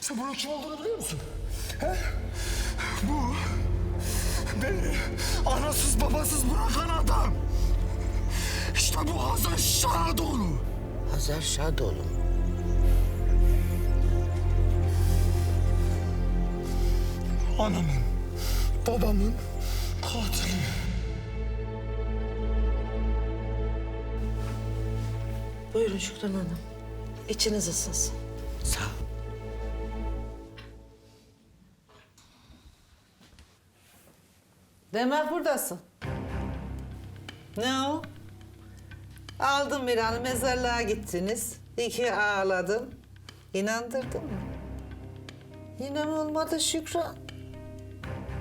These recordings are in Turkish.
Sen bunun kim olduğunu biliyor musun? He? Bu beni anasız babasız bırakan adam. İşte bu Hazar Şahadoğlu. Hazar Şadoğlu. Anamın, babamın katili. Buyurun Şükran Hanım. İçiniz ısınsın. Sağ ol. Demek buradasın. Ne o? Aldın Miran'ı mezarlığa gittiniz. İki ağladın. İnandırdın mı? Yine mi olmadı Şükran?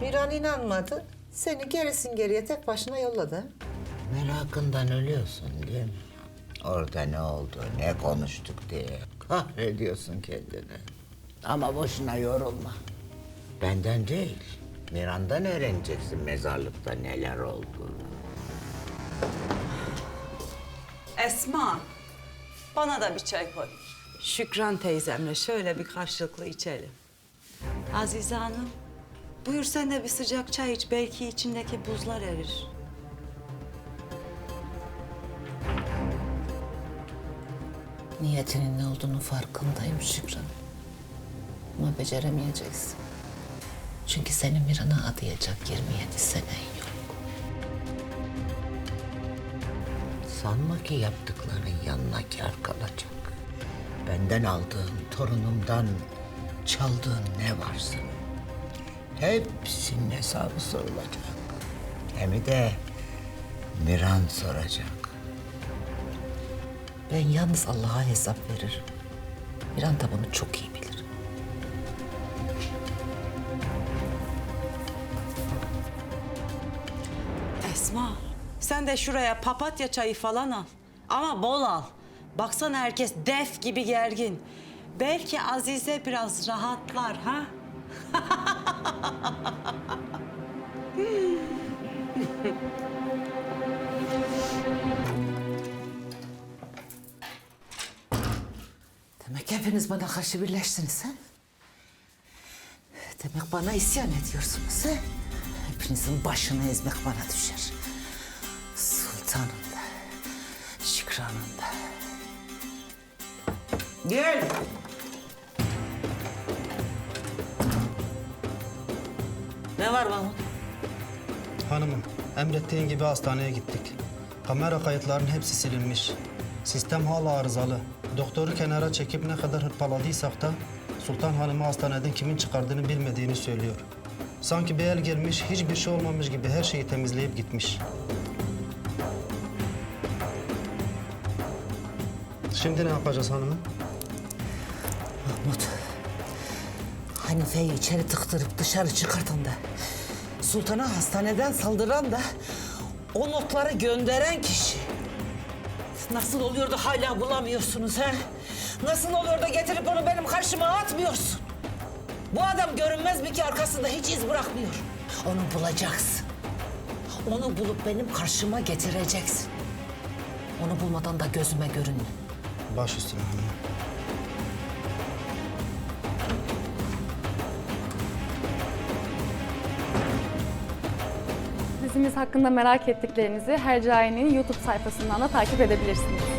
Miran inanmadı. Seni gerisin geriye tek başına yolladı. Merakından ölüyorsun değil mi? Orada ne oldu, ne konuştuk diye kahrediyorsun kendini. Ama boşuna yorulma. Benden değil, Miran'dan öğreneceksin mezarlıkta neler oldu. Esma, bana da bir çay koy. Şükran teyzemle şöyle bir karşılıklı içelim. Azize Hanım, buyur sen de bir sıcak çay iç. Belki içindeki buzlar erir. Niyetinin ne olduğunu farkındayım Şükran. Ama beceremeyeceksin. Çünkü senin Miran'a adayacak 27 senen yok. Sanma ki yaptıkların yanına kâr kalacak. Benden aldığın, torunumdan çaldığın ne varsa... ...hepsinin hesabı sorulacak. Hem de Miran soracak. Ben yalnız Allah'a hesap veririm. Miran da bunu çok iyi bilir. Esma, sen de şuraya papatya çayı falan al. Ama bol al. Baksana herkes def gibi gergin. Belki Azize biraz rahatlar ha? Demek hepiniz bana karşı birleştiniz ha? Demek bana isyan ediyorsunuz ha? Hepinizin başını ezmek bana düşer. Sultanım da, Şükran'ım da. Gel. Ne var Mahmut? Hanımım, emrettiğin gibi hastaneye gittik. Kamera kayıtlarının hepsi silinmiş. Sistem hala arızalı. Doktoru kenara çekip ne kadar hırpaladıysak da Sultan Hanım'ı hastaneden kimin çıkardığını bilmediğini söylüyor. Sanki bir el gelmiş, hiçbir şey olmamış gibi her şeyi temizleyip gitmiş. Şimdi ne yapacağız hanımım? Mahmut, Hanife'yi içeri tıktırıp dışarı çıkartın da... ...Sultan'a hastaneden saldıran da... ...o notları gönderen kişi. Nasıl oluyor da hala bulamıyorsunuz ha? Nasıl oluyor da getirip onu benim karşıma atmıyorsun? Bu adam görünmez mi ki arkasında hiç iz bırakmıyor? Onu bulacaksın. Onu bulup benim karşıma getireceksin. Onu bulmadan da gözüme görünme. Baş üstüne hanımım. Dizimiz hakkında merak ettiklerinizi Hercai'nin YouTube sayfasından da takip edebilirsiniz.